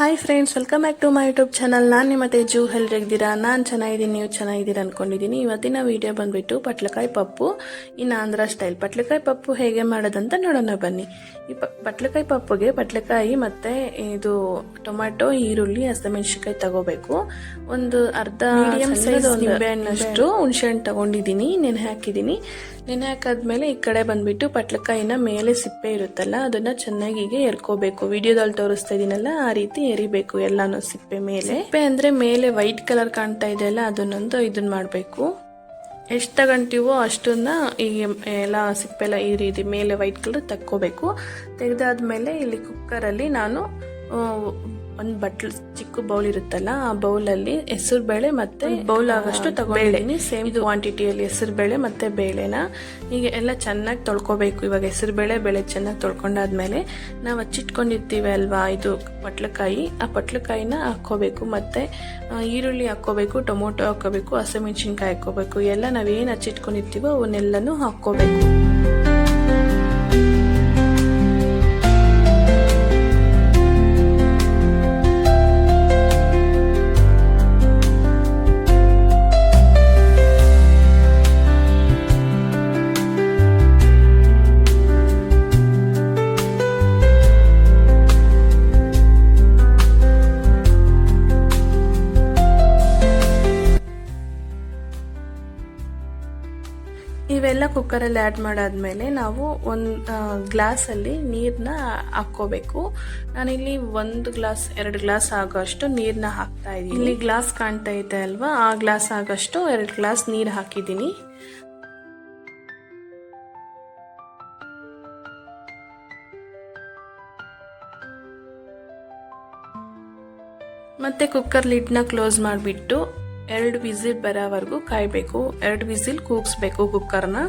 Hi friends welcome back to my YouTube channel ನಾನು ನಿಮ್ಮ ತೇಜು ಹೆಲ್ರಿಗಿದ್ದೀರಾ ನಾನು ಚೆನ್ನಾಗಿದ್ದೀನಿ ನೀವು ಚೆನ್ನಾಗಿದ್ದೀರಾ ಅಂದ್ಕೊಂಡಿದ್ದೀನಿ ಇವತ್ತಿನ ವಿಡಿಯೋ ಬಂದ್ಬಿಟ್ಟು ಪಟ್ಲಕಾಯಿ ಪಪ್ಪು ಇನ್ನು ಆಂಧ್ರ ಸ್ಟೈಲ್ ಪಟ್ಲಕಾಯಿ ಪಪ್ಪು ಹೇಗೆ ಮಾಡೋದಂತ ನೋಡೋಣ ಬನ್ನಿ. ಈ ಪ ಪಟ್ಲಕಾಯಿ ಪಪ್ಪುಗೆ ಪಟ್ಲಕಾಯಿ ಮತ್ತು ಇದು ಟೊಮ್ಯಾಟೊ ಈರುಳ್ಳಿ ಹಸಿಮೆಣಸಿನ್ಕಾಯಿ ತಗೋಬೇಕು. ಒಂದು ಅರ್ಧ ಮೀಡಿಯಂ ಸೈಜ್ ನಿಂಬೆಹಣ್ಣಷ್ಟು ಹುಣಸೆಹಣ್ಣು ತಗೊಂಡಿದ್ದೀನಿ ನೆನೆ ಹಾಕಿದ್ದೀನಿ ನೆನೆ ಹಾಕಾದ್ಮೇಲೆ ಈ ಕಡೆ ಬಂದ್ಬಿಟ್ಟು ಪಟ್ಲಕಾಯಿನ ಮೇಲೆ ಸಿಪ್ಪೆ ಇರುತ್ತಲ್ಲ ಅದನ್ನು ಚೆನ್ನಾಗಿ ಎರ್ಕೋಬೇಕು. ವಿಡಿಯೋದಲ್ಲಿ ತೋರಿಸ್ತಾ ಇದ್ದೀನಲ್ಲ ಆ ರೀತಿ ಎರಿಬೇಕು ಎಲ್ಲಾನು ಸಿಪ್ಪೆ ಮೇಲೆ. ಸಿಪ್ಪೆ ಅಂದ್ರೆ ಮೇಲೆ ವೈಟ್ ಕಲರ್ ಕಾಣ್ತಾ ಇದೆಯಲ್ಲ ಅದನ್ನೊಂದು ಇದನ್ನ ಮಾಡಬೇಕು. ಎಷ್ಟು ತಗೊಂತೀವೋ ಅಷ್ಟನ್ನ ಈ ಎಲ್ಲ ಸಿಪ್ಪೆ ಎಲ್ಲ ಈ ರೀತಿ ಮೇಲೆ ವೈಟ್ ಕಲರ್ ತಕ್ಕೋಬೇಕು. ತೆಗೆದಾದ್ಮೇಲೆ ಇಲ್ಲಿ ಕುಕ್ಕರಲ್ಲಿ ನಾನು ಒಂದು ಬಟ್ಲ್ ಚಿಕ್ಕ ಬೌಲ್ ಇರುತ್ತಲ್ಲ ಆ ಬೌಲಲ್ಲಿ ಹೆಸರು ಬೇಳೆ ಮತ್ತೆ ಬೌಲ್ ಆಗಷ್ಟು ತಗೊಂಡಿದ್ದೀನಿ ಸೇಮ್ ಕ್ವಾಂಟಿಟಿಯಲ್ಲಿ ಹೆಸರು ಬೇಳೆ ಮತ್ತೆ ಬೇಳೆನ. ಹೀಗೆ ಎಲ್ಲ ಚೆನ್ನಾಗಿ ತೊಳ್ಕೊಬೇಕು. ಇವಾಗ ಹೆಸರು ಬೇಳೆ ಬೇಳೆ ಚೆನ್ನಾಗಿ ತೊಳ್ಕೊಂಡಾದ್ಮೇಲೆ ನಾವು ಹಚ್ಚಿಟ್ಕೊಂಡಿರ್ತೀವಿ ಅಲ್ವಾ ಇದು ಪಟ್ಲಕಾಯಿ ಆ ಪಟ್ಲಕಾಯಿನ ಹಾಕ್ಕೋಬೇಕು. ಮತ್ತೆ ಈರುಳ್ಳಿ ಹಾಕೋಬೇಕು ಟೊಮೊಟೊ ಹಾಕ್ಕೋಬೇಕು ಹಸಿಮೆಣಸಿನ್ಕಾಯಿ ಹಾಕೋಬೇಕು ಎಲ್ಲ ನಾವೇನು ಹಚ್ಚಿಟ್ಕೊಂಡಿರ್ತೀವೋ ಅವನ್ನೆಲ್ಲನೂ ಹಾಕ್ಕೋಬೇಕು. ಇವೆಲ್ಲ ಕುಕ್ಕರಲ್ಲಿ ಆ್ಯಡ್ ಮಾಡಾದ್ಮೇಲೆ ನಾವು ಒಂದು ಗ್ಲಾಸಲ್ಲಿ ನೀರನ್ನ ಹಾಕ್ಕೋಬೇಕು. ನಾನಿಲ್ಲಿ ಒಂದು ಗ್ಲಾಸ್ ಎರಡು ಗ್ಲಾಸ್ ಆಗೋಷ್ಟು ನೀರನ್ನ ಹಾಕ್ತಾ ಇದ್ದೀನಿ. ಇಲ್ಲಿ ಗ್ಲಾಸ್ ಕಾಣ್ತಾ ಇದೆ ಅಲ್ವಾ? ಆ ಗ್ಲಾಸ್ ಆಗೋಷ್ಟು ಎರಡು ಗ್ಲಾಸ್ ನೀರು ಹಾಕಿದ್ದೀನಿ. ಮತ್ತೆ ಕುಕ್ಕರ್ ಲಿಡ್ನ ಕ್ಲೋಸ್ ಮಾಡಿಬಿಟ್ಟು ಎರಡು ವಿಸಿಲ್ ಬರೋವರೆಗೂ ಕಾಯಬೇಕು, ಎರಡು ವಿಸಿಲ್ ಕೂಗಿಸ್ಬೇಕು ಕುಕ್ಕರ್ನ.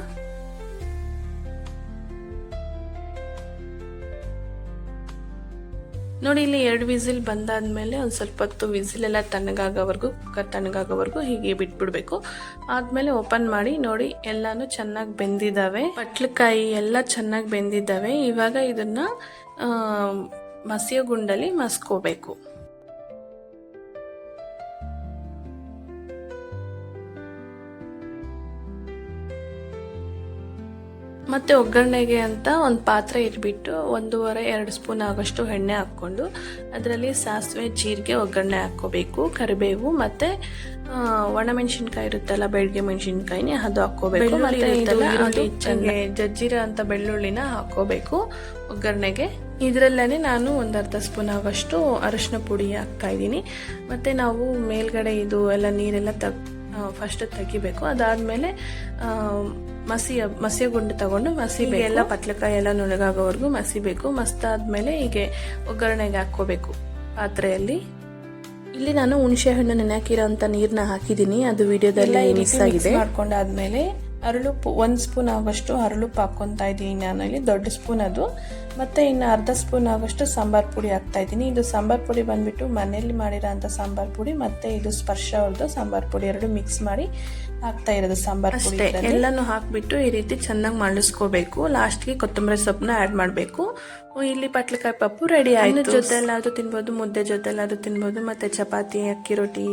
ನೋಡಿ, ಇಲ್ಲಿ ಎರಡು ವಿಸಿಲ್ ಬಂದಾದ್ಮೇಲೆ ಒಂದು ಸ್ವಲ್ಪ ಹೊತ್ತು ವಿಸಿಲ್ ಎಲ್ಲ ತಣ್ಣಗಾಗೋವರೆಗೂ, ಕುಕ್ಕರ್ ತಣ್ಣಗಾಗೋವರೆಗೂ ಹೀಗೆ ಬಿಟ್ಬಿಡ್ಬೇಕು. ಆದ್ಮೇಲೆ ಓಪನ್ ಮಾಡಿ, ನೋಡಿ, ಎಲ್ಲಾನು ಚೆನ್ನಾಗಿ ಬೆಂದಿದ್ದಾವೆ ಪಟ್ಲಕಾಯಿ ಎಲ್ಲ ಚೆನ್ನಾಗಿ ಬೆಂದಿದ್ದಾವೆ ಇವಾಗ ಇದನ್ನ ಮಸಿಯ ಗುಂಡಲ್ಲಿ ಮಸ್ಕೋಬೇಕು. ಮತ್ತೆ ಒಗ್ಗರಣೆಗೆ ಅಂತ ಒಂದು ಪಾತ್ರೆ ಇಟ್ಬಿಟ್ಟು ಒಂದೂವರೆ ಎರಡು ಸ್ಪೂನ್ ಆಗೋಷ್ಟು ಎಣ್ಣೆ ಹಾಕ್ಕೊಂಡು ಅದರಲ್ಲಿ ಸಾಸಿವೆ ಜೀರಿಗೆ ಒಗ್ಗರಣೆ ಹಾಕ್ಕೋಬೇಕು ಕರಿಬೇವು ಮತ್ತೆ ಒಣ ಒಣಮೆಣಸಿನ್ಕಾಯಿ ಇರುತ್ತಲ್ಲ ಬೆಳಗ್ಗೆ ಮೆಣಸಿನ್ಕಾಯಿನೇ ಅದು ಹಾಕ್ಕೋಬೇಕು. ಮತ್ತೆ ಜಜ್ಜಿರ ಅಂತ ಬೆಳ್ಳುಳ್ಳಿನ ಹಾಕ್ಕೋಬೇಕು ಒಗ್ಗರಣೆಗೆ. ಇದರಲ್ಲೇ ನಾನು ಒಂದು ಅರ್ಧ ಸ್ಪೂನ್ ಆಗೋಷ್ಟು ಅರಿಶಿನ ಪುಡಿ ಹಾಕ್ತಾ ಇದ್ದೀನಿ. ಮತ್ತೆ ನಾವು ಮೇಲ್ಗಡೆ ಇದು ಎಲ್ಲ ನೀರೆಲ್ಲ ತಗ್ ಫಸ್ಟ್ ತೆಗಿಬೇಕು. ಅದಾದ್ಮೇಲೆ ಆ, ಮಸಿಯ ಮಸಿಯ ಗುಂಡು ತಗೊಂಡು ಮಸಿ ಎಲ್ಲ ಪತ್ಲಕಾಯಿ ಎಲ್ಲ ನುಣಗಾಗೋವರೆಗೂ ಮಸಿಬೇಕು ಮಸ್ತಾದ್ಮೇಲೆ ಹೀಗೆ ಒಗ್ಗರಣೆಗೆ ಹಾಕ್ಕೋಬೇಕು ಪಾತ್ರೆಯಲ್ಲಿ. ಇಲ್ಲಿ ನಾನು ಹುಣಸೆ ಹಣ್ಣು ನೆನೆಹಾಕಿರೋ ಅಂತ ನೀರನ್ನ ಹಾಕಿದ್ದೀನಿ. ಅದು ವಿಡಿಯೋದಲ್ಲಿ ಮಿಕ್ಸ್ ಆಗಿದೆ. ಮಾಡ್ಕೊಂಡಾದ್ಮೇಲೆ ಅರಳುಪ್ಪು ಒಂದು ಸ್ಪೂನ್ ಆಗೋಷ್ಟು ಅರಳುಪ್ಪು ಹಾಕ್ಕೊತಾ ಇದ್ದೀನಿ ನಾನು ಇಲ್ಲಿ ದೊಡ್ಡ ಸ್ಪೂನ್ ಅದು. ಮತ್ತೆ ಇನ್ನು ಅರ್ಧ ಸ್ಪೂನ್ ಆಗುವಷ್ಟು ಸಾಂಬಾರ್ ಪುಡಿ ಹಾಕ್ತಾ ಇದ್ದೀನಿ. ಇದು ಸಾಂಬಾರ್ ಪುಡಿ ಬಂದ್ಬಿಟ್ಟು ಮನೆಯಲ್ಲಿ ಮಾಡಿರೋಂಥ ಸಾಂಬಾರು ಪುಡಿ ಮತ್ತೆ ಇದು ಸ್ಪರ್ಶ ಅವ್ರದ್ದು ಸಾಂಬಾರ್ ಪುಡಿ ಎರಡು ಮಿಕ್ಸ್ ಮಾಡಿ ಹಾಕ್ತಾ ಇರೋದು ಸಾಂಬಾರ್ ಪುಡಿ ಎಲ್ಲನೂ ಹಾಕಿಬಿಟ್ಟು ಈ ರೀತಿ ಚೆನ್ನಾಗಿ ಮಳಿಸ್ಕೋಬೇಕು. ಲಾಸ್ಟ್ಗೆ ಕೊತ್ತಂಬರಿ ಸೊಪ್ಪನ್ನ ಆ್ಯಡ್ ಮಾಡಬೇಕು. ಇಲ್ಲಿ ಪಟ್ಲಕಾಯಿ ಪಪ್ಪು ರೆಡಿ ಆಯ್ತು. ಜೊತೆಲ್ಲಾದರೂ ತಿನ್ಬೋದು ಮುದ್ದೆ ಜೊತೆಲ್ಲಾದರೂ ತಿನ್ಬೋದು ಮತ್ತೆ ಚಪಾತಿ ಅಕ್ಕಿ ರೊಟ್ಟಿ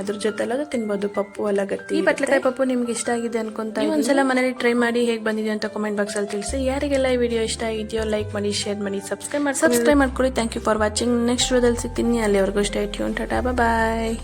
ಅದ್ರ ಜೊತೆಲ್ಲಾದರೂ ತಿನ್ಬೋದು ಪಪ್ಪು ಎಲ್ಲ ಗಟ್ಟಿ ಈ ಪಟ್ಲಕಾಯಿ ಪಪ್ಪು ನಿಮ್ಗೆ ಇಷ್ಟ ಆಗಿದೆ ಅನ್ಕೊಂತ ಒಂದ್ಸಲ ಮನೇಲಿ ಟ್ರೈ ಮಾಡಿ ಹೇಗೆ ಬಂದಿದೆ ಅಂತ ಕಮೆಂಟ್ ಬಾಕ್ಸ್ ಅಲ್ಲಿ ತಿಳಿಸಿ. ಯಾರಿಗೆಲ್ಲ ಈ ವಿಡಿಯೋ ಇಷ್ಟ ಆಗಿದೆಯೋ ಲೈಕ್ ಮಾಡಿ ಶೇರ್ ಮಾಡಿ ಸಬ್ಸ್ಕ್ರೈಬ್ ಮಾಡಿ ಸಬ್ಸ್ಕ್ರೈಬ್ ಮಾಡ್ಕೊಳ್ಳಿ. Thank you for watching next ವಿಡಿಯೋದಲ್ಲಿ ಸಿಗ್ತೀನಿ. ಅಲ್ಲಿವರೆಗೂ ಸ್ಟೇ ಟ್ಯೂನ್ ಟಾಟಾ ಬಾಯ್